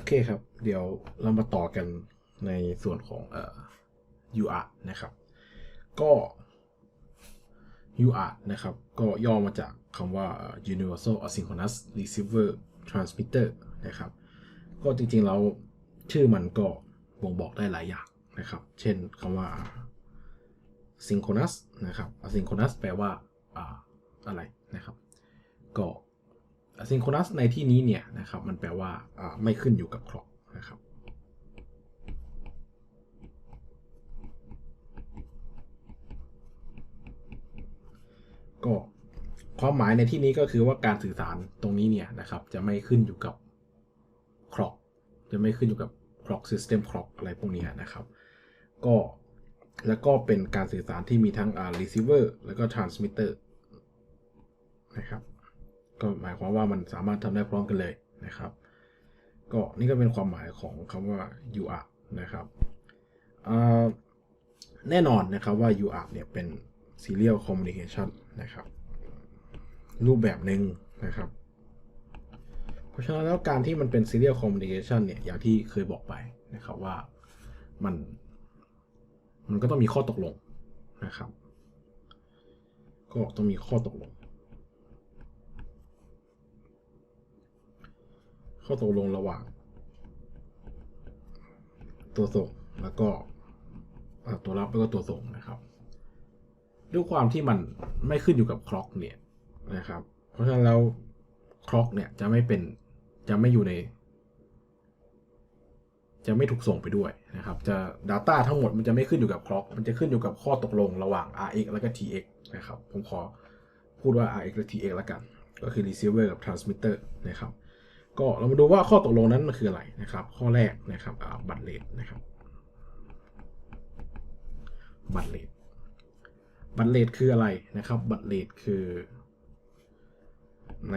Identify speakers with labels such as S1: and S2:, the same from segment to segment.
S1: อเคครับ เดี๋ยวเรามาต่อกันในส่วนของเอ่อ UART นะครับ ก็ UART นะครับ ก็ย่อมาจากคำว่า Universal Asynchronous Receiver Transmitter นะครับ ก็จริงๆแล้วชื่อมันก็บ่งบอกได้หลายอย่างนะครับ เช่นคำว่า synchronous นะครับ asynchronous แปลว่าอ่าอะไรนะครับ ก็ asynchronous ในที่นี้เนี่ยนะครับมันแปลว่าไม่ขึ้นอยู่กับคล็อกนะครับก็ความหมายในที่นี้ก็คือว่าการสื่อสารตรงนี้เนี่ยนะครับจะไม่ขึ้นอยู่กับคล็อกจะไม่ขึ้นอยู่กับคล็อก system clock อะไรพวกนี้นะครับ ก็แล้วก็เป็นการสื่อสารที่มีทั้ง receiver แล้วก็ transmitter นะครับ ก็หมายความว่ามันสามารถทำได้พร้อมกันเลยนะครับ ก็นี่ก็เป็นความหมายของคำว่า UART นะครับแน่นอนนะครับว่า UART เนี่ยเป็น serial communication นะครับ รูปแบบหนึ่งนะครับ เพราะฉะนั้นแล้วการที่มันเป็น serial communication เนี่ยอย่างที่เคยบอกไปนะครับว่ามันมันก็ต้องมีข้อตกลงนะครับ ก็ต้องมีข้อตกลง ข้อตกลงระหว่าง ตัวส่งแล้วก็ตัวรับแล้วก็ตัวส่งนะครับ ด้วยความที่มันไม่ขึ้นอยู่กับคล็อกเนี่ยนะครับ เพราะฉะนั้นแล้วคล็อกเนี่ยจะไม่เป็นจะไม่อยู่ใน จะไม่ถูกส่งไปด้วยนะครับ จะ Data ทั้งหมดมันจะไม่ขึ้นอยู่กับคล็อก มันจะขึ้นอยู่กับข้อตกลงระหว่าง RX แล้วก็ TX นะครับ ผมขอพูดว่า RX และ TX แล้วกัน ก็คือ receiver กับ transmitter นะครับ ก็เรามาดูว่าข้อตกลงนั้นมันคืออะไรนะครับ ข้อแรกนะครับบัตรเลทนะครับบัตรเลทบัตรเลทคืออะไรนะครับ บัตรเลทคือใน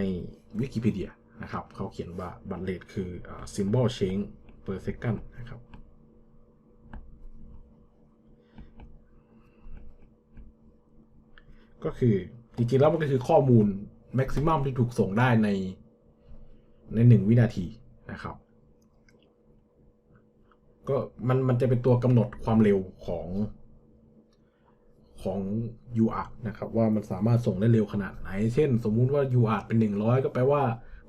S1: วิกิพีเดียนะครับเขาเขียนว่าบัตรเลทคือ symbol change per second นะครับก็คือจริงๆแล้วมันก็คือข้อมูล maximum ที่ถูกส่งได้ใน ในหนึ่งวินาทีนะครับก็มันมันจะเป็นตัวกำหนดความเร็วของของ UART นะครับ ว่ามันสามารถส่งได้เร็วขนาดไหน เช่น สมมุติว่า UART เป็น 100 ก็แปลว่า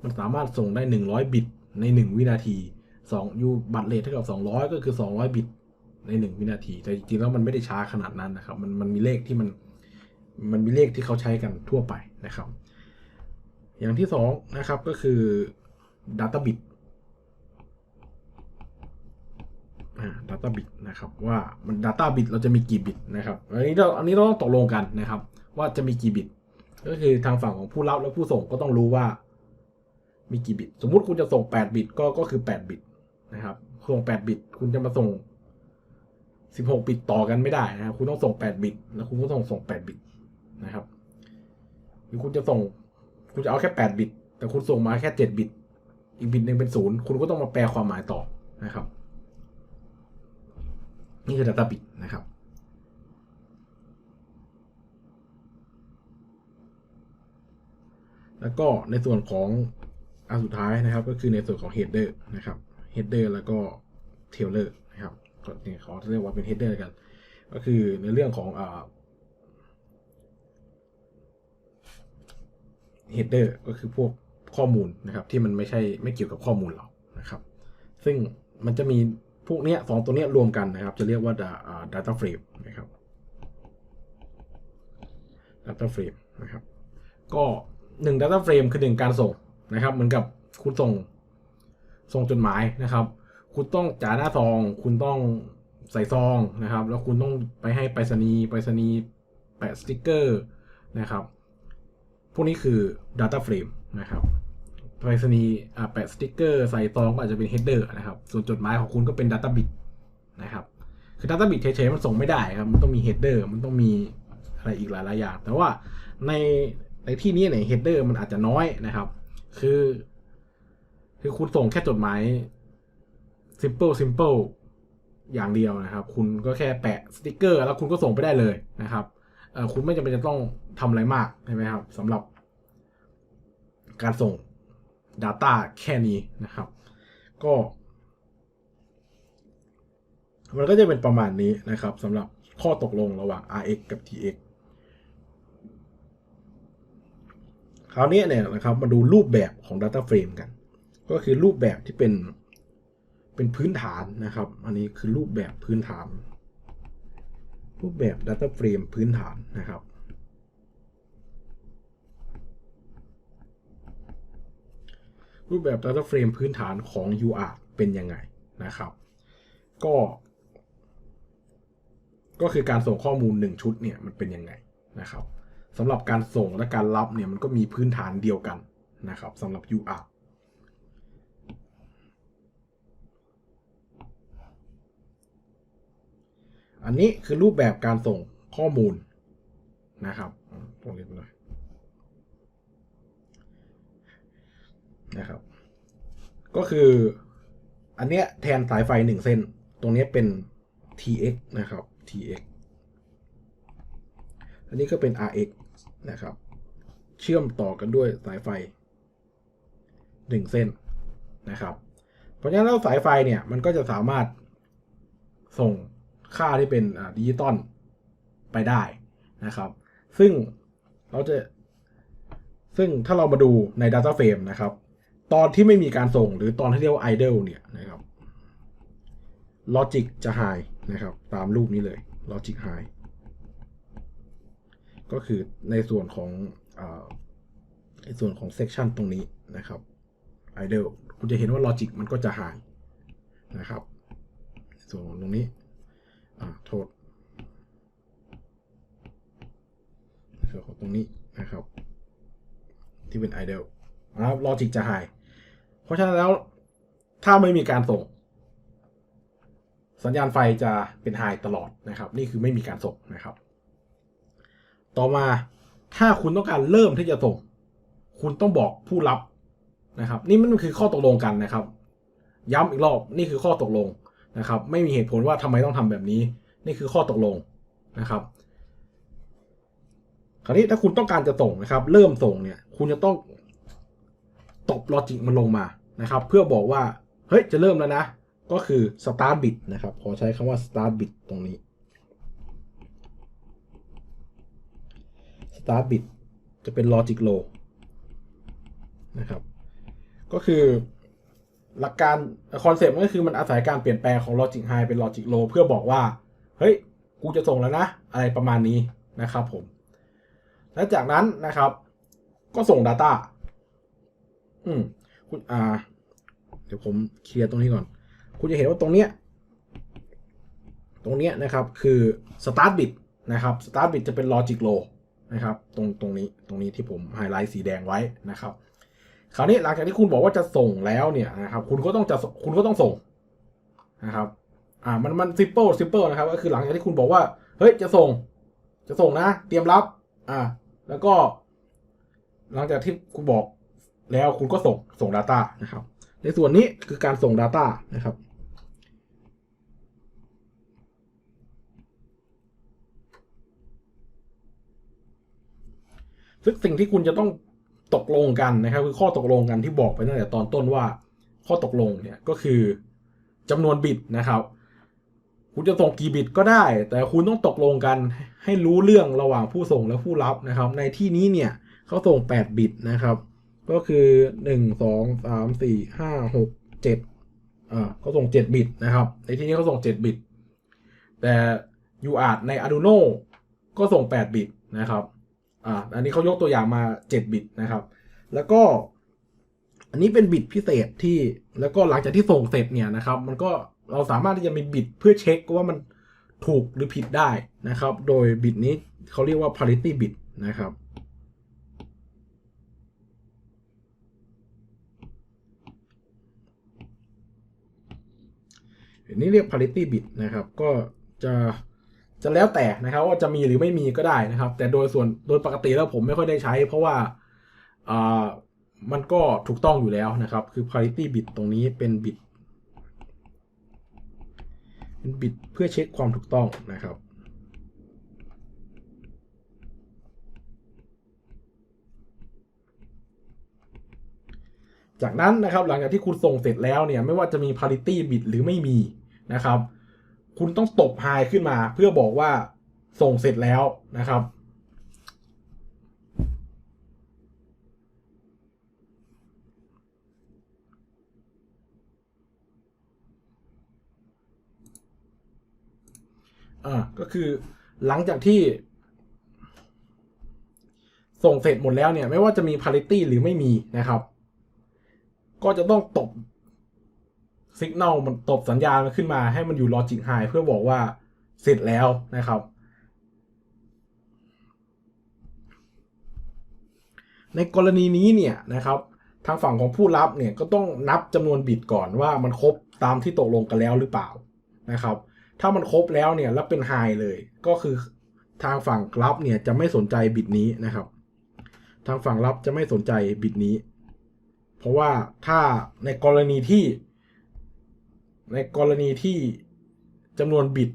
S1: มันสามารถส่งได้ 100 บิตใน 1 วินาที2 U บัตรเรทเท่ากับ 200 ก็คือ 200 บิตใน 1 วินาที แต่จริงๆแล้วมันไม่ได้ช้าขนาดนั้นนะครับ มันมันมีเลขที่มันมันมีเลขที่เขาใช้กันทั่วไปนะครับ อย่างที่สองนะครับก็คือ Data bit อ่า Data bit นะครับว่ามัน Data bit เราจะมีกี่บิตนะครับอันนี้เราอันนี้เราต้องตกลงกันนะครับ ว่าจะมีกี่บิต ก็คือทางฝั่งของผู้รับและผู้ส่งก็ต้องรู้ว่า มีกี่บิต สมมุติคุณจะส่ง 8 บิตก็ก็คือ 8 บิตนะครับส่ง 8 บิต คุณจะมาส่ง 16 บิตต่อกันไม่ได้นะครับคุณต้องส่ง 8 บิต แล้วคุณก็ต้องส่ง 8 บิตนะครับหรือคุณจะส่ง คุณจะเอาแค่ 8 บิต แต่คุณส่งมาแค่ 7 บิต อีกบิตหนึ่งเป็นศูนย์คุณก็ต้องมาแปลความหมายต่อนะครับ นี่คือ Data bit นะครับแล้วก็ในส่วนของอันสุดท้ายนะครับ ก็คือในส่วนของ header นะครับ header แล้วก็ tailor นะครับก็เนี่ยขอเรียกว่าเป็น header กัน ก็คือในเรื่องของอ่า header ก็คือพวก ข้อมูลนะครับที่มันไม่ใช่ไม่เกี่ยวกับข้อมูลเรานะครับ ซึ่งมันจะมีพวกเนี้ยสองตัวเนี้ยรวมกันนะครับ จะเรียกว่า data frame นะครับ data frame นะครับ ก็หนึ่ง data frame คือหนึ่งการส่งนะครับ เหมือนกับคุณส่งส่งจดหมายนะครับ คุณต้องจ่ายหน้าซอง คุณต้องใส่ซองนะครับ แล้วคุณต้องไปให้ไปรษณีย์ไปรษณีย์แปะสติกเกอร์นะครับ พวกนี้คือ data frame นะครับ ไปรษณีย์แปะสติกเกอร์ใส่ซองก็อาจจะเป็น header นะครับ ส่วนจดหมายของคุณก็เป็น data bit นะครับ คือ data bit เฉยๆมันส่งไม่ได้ครับ มันต้องมี header มันต้องมีอะไรอีกหลายๆอย่าง แต่ว่าในในที่นี้เนี่ย header มันอาจจะน้อยนะครับ คือ คือคุณส่งแค่จดหมาย simple simple อย่างเดียวนะครับ คุณก็แค่แปะสติกเกอร์ แล้วคุณก็ส่งไปได้เลยนะครับคุณไม่จำเป็นจะต้องทำอะไรมากใช่ไหมครับสำหรับการส่ง Data แค่นี้นะครับ ก็ มันก็จะเป็นประมาณนี้นะครับสำหรับข้อตกลงระหว่าง RX กับ TX คราวนี้เนี่ยนะครับมาดูรูปแบบของ Data Frame กัน ก็คือรูปแบบที่เป็นเป็นพื้นฐานนะครับ อันนี้คือรูปแบบพื้นฐาน รูปแบบ Data Frame พื้นฐานนะครับ รูปแบบ Data Frame พื้นฐานของ UART เป็นยังไงนะครับ ก็ ก็คือการส่งข้อมูล 1 ชุดเนี่ยมันเป็นยังไงนะครับสำหรับการส่งและการรับเนี่ยมันก็มีพื้นฐานเดียวกันนะครับสำหรับ UART อันนี้คือรูปแบบการส่งข้อมูลนะครับตรงนี้ไปเลย นะครับ ก็คืออันเนี้ยแทนสายไฟหนึ่งเส้น ตรงนี้เป็น TX นะครับ TX อันนี้ก็เป็น RX นะครับ เชื่อมต่อกันด้วยสายไฟหนึ่งเส้นนะครับ เพราะฉะนั้นแล้วสายไฟเนี่ยมันก็จะสามารถส่งค่าที่เป็นดิจิตอลไปได้นะครับ ซึ่งเราจะ ซึ่งถ้าเรามาดูใน Data Frame นะครับ ตอนที่ไม่มีการส่งหรือตอนที่เรียกว่า idle เนี่ยนะครับ logic จะ high นะครับ ตามรูปนี้เลย logic high ก็คือในส่วนของอในส่วนของ section ตรงนี้นะครับ idle คุณจะเห็นว่า logic มันก็จะ high นะครับ ส่วนตรงนี้โทษส่วนของตรงนี้นะครับ ที่เป็น idle นะครับ logic จะ high เพราะฉะนั้นแล้วถ้าไม่มีการส่ง สัญญาณไฟจะเป็น high ตลอดนะครับ นี่คือไม่มีการส่งนะครับ ต่อมาถ้าคุณต้องการเริ่มที่จะส่ง คุณต้องบอกผู้รับนะครับ นี่มันคือข้อตกลงกันนะครับ ย้ำอีกรอบนี่คือข้อตกลงนะครับ ไม่มีเหตุผลว่าทำไมต้องทำแบบนี้ นี่คือข้อตกลงนะครับคราวนี้ถ้าคุณต้องการจะส่งนะครับ เริ่มส่งเนี่ย คุณจะต้อง ตบลอจิกมันลงมานะครับ เพื่อบอกว่า เฮ้ย จะเริ่มแล้วนะ ก็คือ start bit นะครับ ขอใช้คำว่า start bit ตรงนี้ start bit จะเป็น logic low นะครับ ก็คือหลักการคอนเซปต์ก็คือมันอาศัยการเปลี่ยนแปลงของ logic high เป็น logic low เพื่อบอกว่า เฮ้ย กูจะส่งแล้วนะ อะไรประมาณนี้นะครับผม และจากนั้นนะครับ ก็ส่ง Data อืม คุณอ่าเดี๋ยวผมเคลียร์ตรงนี้ก่อน คุณจะเห็นว่าตรงเนี้ย ตรงเนี้ยนะครับ คือ start bit นะครับ start bit จะเป็น logic low นะครับ ตรงตรงนี้ ตรงนี้ที่ผมไฮไลท์สีแดงไว้นะครับ คราวนี้หลังจากที่คุณบอกว่าจะส่งแล้วเนี่ยนะครับ คุณก็ต้องจะ คุณก็ต้องส่งนะครับ อ่า มัน มัน simple simple นะครับ ก็คือหลังจากที่คุณบอกว่า เฮ้ย จะส่ง จะส่งนะ เตรียมรับ อ่า แล้วก็ หลังจากที่คุณบอก แล้วคุณก็ส่งส่ง Data นะครับ ในส่วนนี้คือการส่ง Data นะครับ ซึ่งสิ่งที่คุณจะต้องตกลงกันนะครับ คือข้อตกลงกันที่บอกไปตั้งแต่ตอนต้นว่า ข้อตกลงเนี่ยก็คือจำนวนบิตนะครับ คุณจะส่งกี่บิตก็ได้ แต่คุณต้องตกลงกันให้รู้เรื่องระหว่างผู้ส่งและผู้รับนะครับ ในที่นี้เนี่ยเขาส่ง 8 บิตนะครับ ก็คือ1 2 3 4 5 6 7อ่าเขาส่ง7บิตนะครับ ในที่นี้เขาส่ง7บิต แต่ UART ใน Arduino ก็ส่ง8บิตนะครับอ่าอันนี้เขายกตัวอย่างมา7บิตนะครับ แล้วก็อันนี้เป็นบิตพิเศษที่แล้วก็หลังจากที่ส่งเสร็จเนี่ยนะครับ มันก็เราสามารถที่จะมีบิตเพื่อเช็คว่ามันถูกหรือผิดได้นะครับ โดยบิตนี้เขาเรียกว่า parity bit นะครับ อันนี้เรียก parity bit นะครับ ก็จะจะแล้วแต่นะครับว่าจะมีหรือไม่มีก็ได้นะครับ แต่โดยส่วนโดยปกติแล้วผมไม่ค่อยได้ใช้ เพราะว่าอ่ามันก็ถูกต้องอยู่แล้วนะครับ คือ parity bit ตรงนี้เป็นบิตเป็นบิตเพื่อเช็คความถูกต้องนะครับ จากนั้นนะครับหลังจากที่คุณส่งเสร็จแล้วเนี่ยไม่ว่าจะมี parity bit หรือไม่มีนะครับ คุณต้องตบไฮขึ้นมาเพื่อบอกว่าส่งเสร็จแล้วนะครับอ่าก็คือหลังจากที่ ส่งเสร็จหมดแล้วเนี่ย ไม่ว่าจะมี parity หรือไม่มีนะครับ ก็จะต้องตบสัญญาณมันตบสัญญาณมันขึ้นมาให้มันอยู่ logic high เพื่อบอกว่าเสร็จแล้วนะครับ ในกรณีนี้เนี่ยนะครับ ทางฝั่งของผู้รับเนี่ยก็ต้องนับจำนวนบิตก่อนว่ามันครบตามที่ตกลงกันแล้วหรือเปล่านะครับ ถ้ามันครบแล้วเนี่ยแล้วเป็นไฮเลยก็คือทางฝั่งรับเนี่ยจะไม่สนใจบิตนี้นะครับ ทางฝั่งรับจะไม่สนใจบิตนี้ ราะว่าถ้าในกรณีที่ ในกรณีที่จำนวนบิต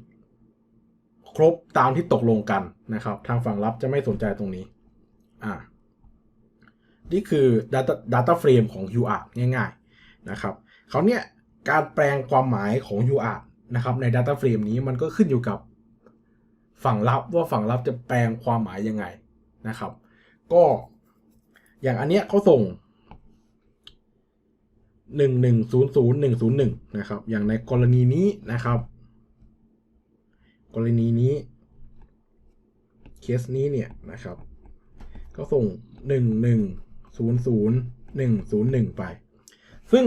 S1: ครบตามที่ตกลงกันนะครับ ทางฝั่งรับจะไม่สนใจตรงนี้ อ่า นี่คือ data data frame ของ UART ง่ายๆนะครับเขาเนี่ยการแปลงความหมายของ UART นะครับใน data frame นี้มันก็ขึ้นอยู่กับฝั่งรับว่าฝั่งรับจะแปลงความหมายยังไงนะครับ ก็อย่างอันเนี้ยเขาส่ง หนึ่งหนึ่งศูนย์ศูนย์หนึ่งศูนย์หนึ่งนะครับ อย่างในกรณีนี้นะครับ กรณีนี้ เคสนี้เนี่ยนะครับ ก็ส่งหนึ่งหนึ่งศูนย์ศูนย์หนึ่งศูนย์หนึ่งไป ซึ่ง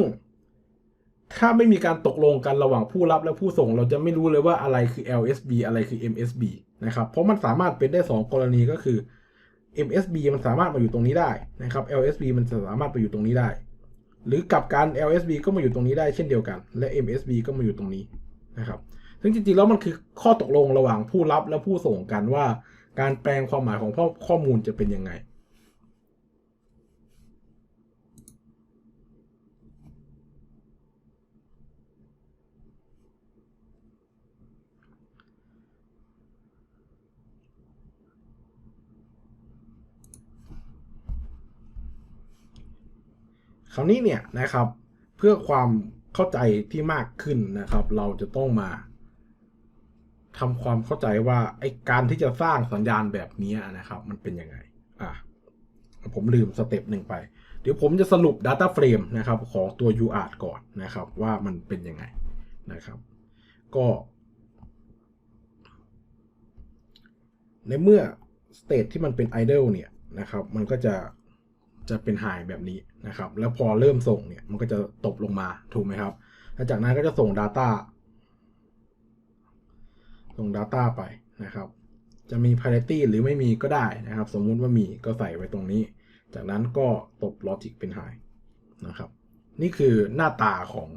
S1: ถ้าไม่มีการตกลงกันระหว่างผู้รับและผู้ส่ง เราจะไม่รู้เลยว่าอะไรคือ LSB อะไรคือ MSB นะครับ เพราะมันสามารถเป็นได้ 2 กรณีก็คือ MSB มันสามารถมาอยู่ตรงนี้ได้นะครับ LSB มันสามารถไปอยู่ตรงนี้ได้ หรือกับการ LSB ก็มาอยู่ตรงนี้ได้เช่นเดียวกัน และ MSB ก็มาอยู่ตรงนี้นะครับ ซึ่งจริงๆแล้วมันคือข้อตกลงระหว่างผู้รับและผู้ส่งกันว่า การแปลงความหมายของข้อมูลจะเป็นยังไง คราวนี้เนี่ยนะครับเพื่อความเข้าใจที่มากขึ้นนะครับ เราจะต้องมาทำความเข้าใจว่าไอการที่จะสร้างสัญญาณแบบนี้นะครับ มันเป็นยังไงอะผมลืมสเต็ปหนึ่งไป เดี๋ยวผมจะสรุป Data Frame นะครับ ของตัว UART ก่อนนะครับ ว่ามันเป็นยังไงนะครับ ก็ ในเมื่อสเตทที่มันเป็น idle เนี่ยนะครับ มันก็จะ จะเป็น high แบบนี้นะครับ แล้วพอเริ่มส่งเนี่ยมันก็จะตบลงมาถูกไหมครับแล้วจากนั้นก็จะส่ง Data ส่ง Data ไปนะครับ จะมี parity หรือไม่มีก็ได้นะครับ สมมุติว่ามีก็ใส่ไว้ตรงนี้ จากนั้นก็ตบ logic เป็น high นะครับ นี่คือหน้าตาของ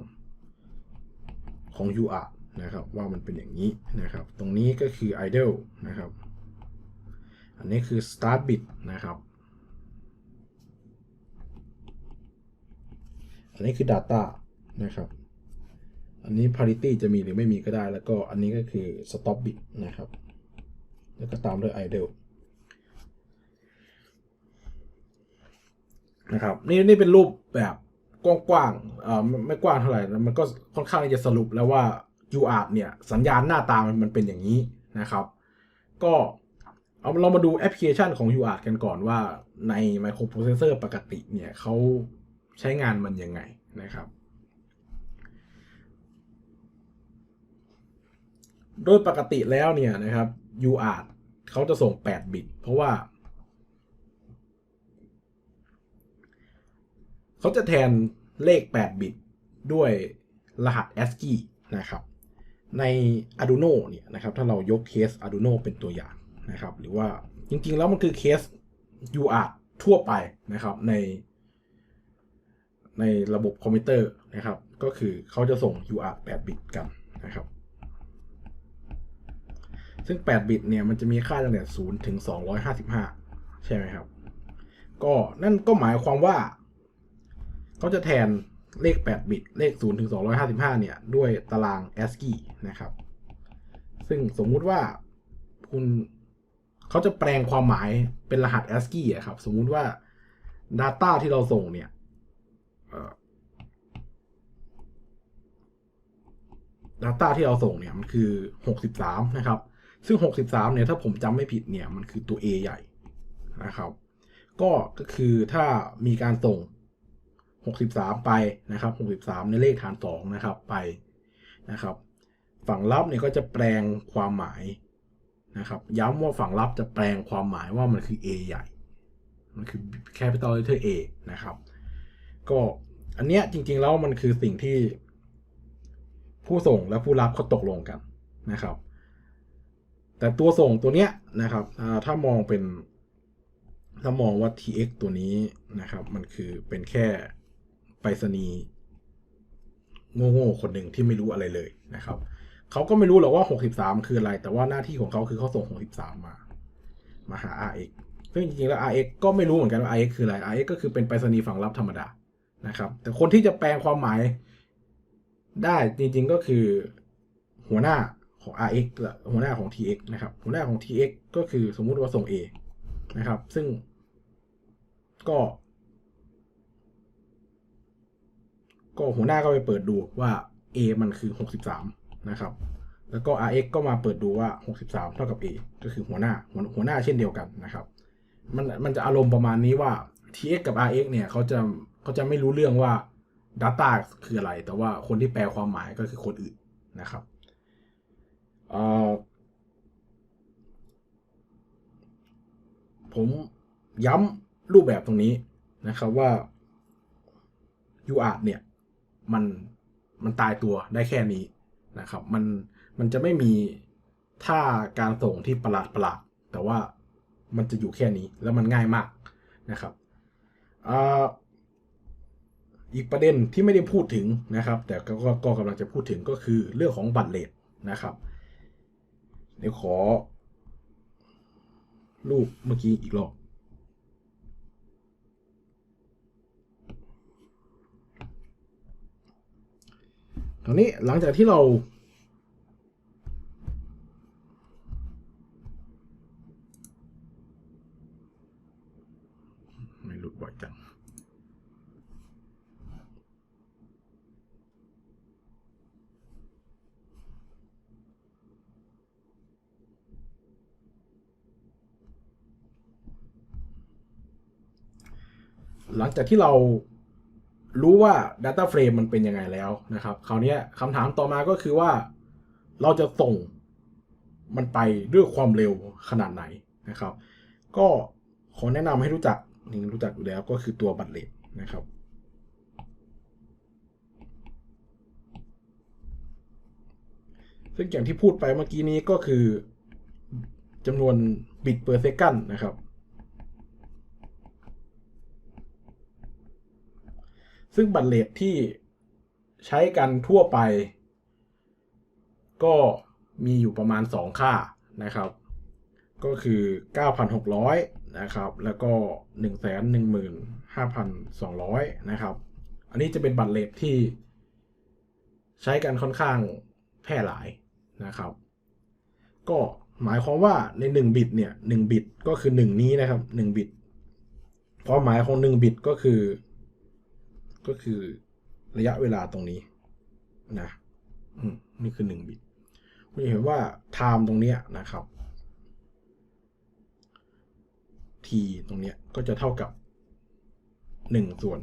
S1: ของ UART นะครับ ว่ามันเป็นอย่างนี้นะครับ ตรงนี้ก็คือ idle นะครับ อันนี้คือ start bit นะครับ อันนี้คือ Data นะครับ อันนี้ parity จะมีหรือไม่มีก็ได้ แล้วก็อันนี้ก็คือ stop bit นะครับ แล้วก็ตามด้วย idle นะครับ นี่นี่เป็นรูปแบบกว้างๆเอ่อไม่ไม่กว้างเท่าไหร่ มันก็ค่อนข้างจะสรุปแล้วว่า UART เนี่ย สัญญาณหน้าตามันมันเป็นอย่างนี้นะครับ ก็เอาเรามาดูแอปพลิเคชันของ UART กันก่อนว่าใน microprocessor ปกติเนี่ยเขา ใช้งานมันยังไงนะครับ โดยปกติแล้วเนี่ยนะครับ UART เขาจะส่ง 8 บิต เพราะว่า เขาจะแทนเลข 8 บิต ด้วยรหัส ASCII นะครับ ใน Arduino เนี่ยนะครับ ถ้าเรายกเคส Arduino เป็นตัวอย่างนะครับ หรือว่าจริงๆ แล้วมันคือเคส UART ทั่วไปนะครับใน ในระบบคอมพิวเตอร์นะครับ ก็คือเขาจะส่ง UART 8 บิตกันนะครับ ซึ่ง 8 บิตเนี่ยมันจะมีค่าตั้งแต่0ถึง 255 ใช่ไหมครับ ก็นั่นก็หมายความว่า เขาจะแทนเลข 8 บิต เลข0ถึง 255 เนี่ย ด้วยตาราง ASCII นะครับ ซึ่งสมมุติว่าคุณเขาจะแปลงความหมายเป็นรหัส ASCII อะครับ สมมุติว่า Data ที่เราส่งเนี่ย Data ที่เราส่งเนี่ยมันคือ 63 นะครับ ซึ่ง 63 เนี่ยถ้าผมจำไม่ผิดเนี่ยมันคือตัว A ใหญ่นะครับ ก็ก็คือถ้ามีการส่ง 63 ไปนะครับ 63 ในเลขฐาน 2 นะครับไปนะครับ ฝั่งรับเนี่ยก็จะแปลงความหมายนะครับ ย้ำว่าฝั่งรับจะแปลงความหมายว่ามันคือ A ใหญ่ มันคือ capital letter A นะครับ ก็อันเนี้ยจริง ๆ แล้วมันคือสิ่งที่ผู้ส่งและผู้รับเขาตกลงกันนะครับ แต่ตัวส่งตัวเนี้ยนะครับถ้ามองเป็น ถ้ามองว่า tx ตัวนี้นะครับ มันคือเป็นแค่ไปรษณีย์โง่ๆคนหนึ่งที่ไม่รู้อะไรเลยนะครับเขาก็ไม่รู้หรอกว่า 63 คืออะไร แต่ว่าหน้าที่ของเขาคือเขาส่ง 63 มา มาหา rx ซึ่งจริงๆแล้ว rx ก็ไม่รู้เหมือนกันว่า rx คืออะไร rx ก็คือเป็นไปรษณีย์ฝั่งรับธรรมดา นะครับ แต่คนที่จะแปลงความหมายได้จริงๆก็คือหัวหน้าของ rx และหัวหน้าของ tx นะครับ หัวหน้าของ tx ก็คือสมมุติว่าส่ง a นะครับ ซึ่งก็ ก็หัวหน้าก็ไปเปิดดูว่า a มันคือ 63 นะครับ แล้วก็ rx ก็มาเปิดดูว่า 63 เท่ากับ a ก็คือหัวหน้าหัวหัวหน้าเช่นเดียวกันนะครับ มันมันจะอารมณ์ประมาณนี้ว่า tx กับ rx เนี่ยเขาจะ เขาจะไม่รู้เรื่องว่า data คืออะไร แต่ว่าคนที่แปลความหมายก็คือคนอื่นนะครับผมย้ำรูปแบบตรงนี้นะครับว่า UART เนี่ย มันมันตายตัวได้แค่นี้นะครับ มันมันจะไม่มีท่าการส่งที่ประหลาดประหลาดแต่ว่ามันจะอยู่แค่นี้แล้วมันง่ายมากนะครับอ่า อีกประเด็นที่ไม่ได้พูดถึงนะครับ แต่ก็ก็กำลังจะพูดถึงก็คือเรื่องของบัตรเลทนะครับ เดี๋ยวขอ รูปเมื่อกี้อีกรอบตอนนี้หลังจากที่เราไม่หลุดบ่อยจัง หลังจากที่เรารู้ว่า Data Frame มันเป็นยังไงแล้วนะครับ คราวนี้คำถามต่อมาก็คือว่า เราจะส่งมันไปด้วยความเร็วขนาดไหนนะครับ ก็ขอแนะนำให้รู้จักนี่รู้จักอยู่แล้วก็คือตัวบัตรเลทนะครับซึ่งอย่างที่พูดไปเมื่อกี้นี้ก็คือจำนวนบิต per second นะครับ ซึ่งบัตรเลทที่ใช้กันทั่วไป ก็มีอยู่ประมาณ 2 ค่านะครับ ก็คือ 9,600 นะครับ แล้วก็ 115,200 นะครับ อันนี้จะเป็นบัตรเลทที่ใช้กันค่อนข้างแพร่หลายนะครับ ก็หมายความว่าใน 1 บิตเนี่ย1บิตก็คือ 1 นี้นะครับ 1 บิตความหมายของ 1 บิตก็คือ ก็คือระยะเวลาตรงนี้นะนี่คือ 1 บิตคุณจะเห็นว่า time ตรงเนี้ยนะครับ t ตรงเนี้ยก็จะเท่ากับ 1 ส่วน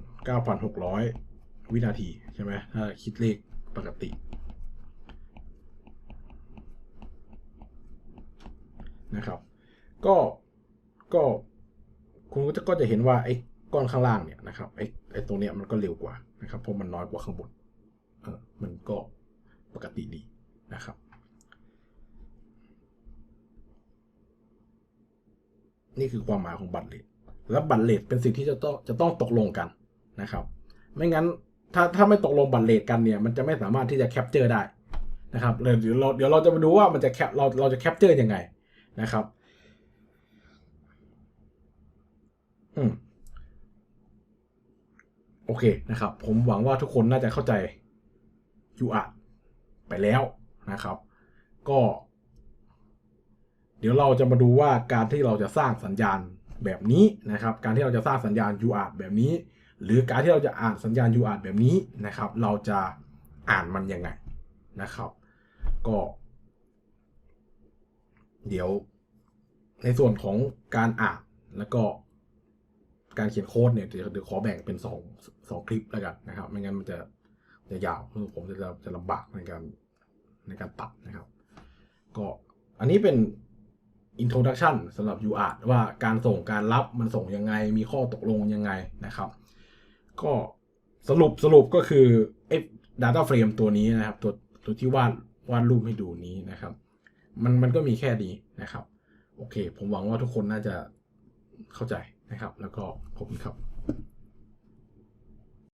S1: 9,600 วินาที ใช่ไหมถ้าคิดเลขปกตินะครับ ก็ก็คุณก็จะก็จะเห็นว่าไอ้ก้อนข้างล่างเนี่ยนะครับไอ้ ไอ้ตรงเนี้ยมันก็เร็วกว่านะครับเพราะมันน้อยกว่าข้างบนเออมันก็ปกติดีนะครับนี่คือความหมายของบัตรเลทและบัตรเลทเป็นสิ่งที่จะต้องจะต้องตกลงกันนะครับ ไม่งั้นถ้าถ้าไม่ตกลงบัตรเลทกันเนี่ย มันจะไม่สามารถที่จะแคปเจอร์ได้นะครับเดี๋ยวเราเดี๋ยวเราจะมาดูว่ามันจะแคปเราเราจะแคปเจอร์ยังไงนะครับ อืม โอเคนะครับ ผมหวังว่าทุกคนน่าจะเข้าใจ UART ไปแล้วนะครับ ก็ เดี๋ยวเราจะมาดูว่าการที่เราจะสร้างสัญญาณแบบนี้นะครับ การที่เราจะสร้างสัญญาณ UART แบบนี้ หรือการที่เราจะอ่านสัญญาณ UART แบบนี้นะครับ เราจะอ่านมันยังไงนะครับ ก็ เดี๋ยวในส่วนของการอ่านแล้วก็การเขียนโค้ดเนี่ยเดี๋ยวเดี๋ยวขอแบ่งเป็นสอง สองคลิปแล้วกันนะครับ ไม่งั้นมันจะจะยาวผมจะจะจะลำบากในการในการตัดนะครับ ก็อันนี้เป็น introduction สำหรับ UART ว่าการส่งการรับมันส่งยังไง มีข้อตกลงยังไงนะครับ ก็สรุปสรุปก็คือไอ้ data frame ตัวนี้นะครับ ตัวตัวที่วาดวาดรูปให้ดูนี้นะครับ มันมันก็มีแค่นี้นะครับ โอเค ผมหวังว่าทุกคนน่าจะเข้าใจนะครับ แล้วก็ขอบคุณครับ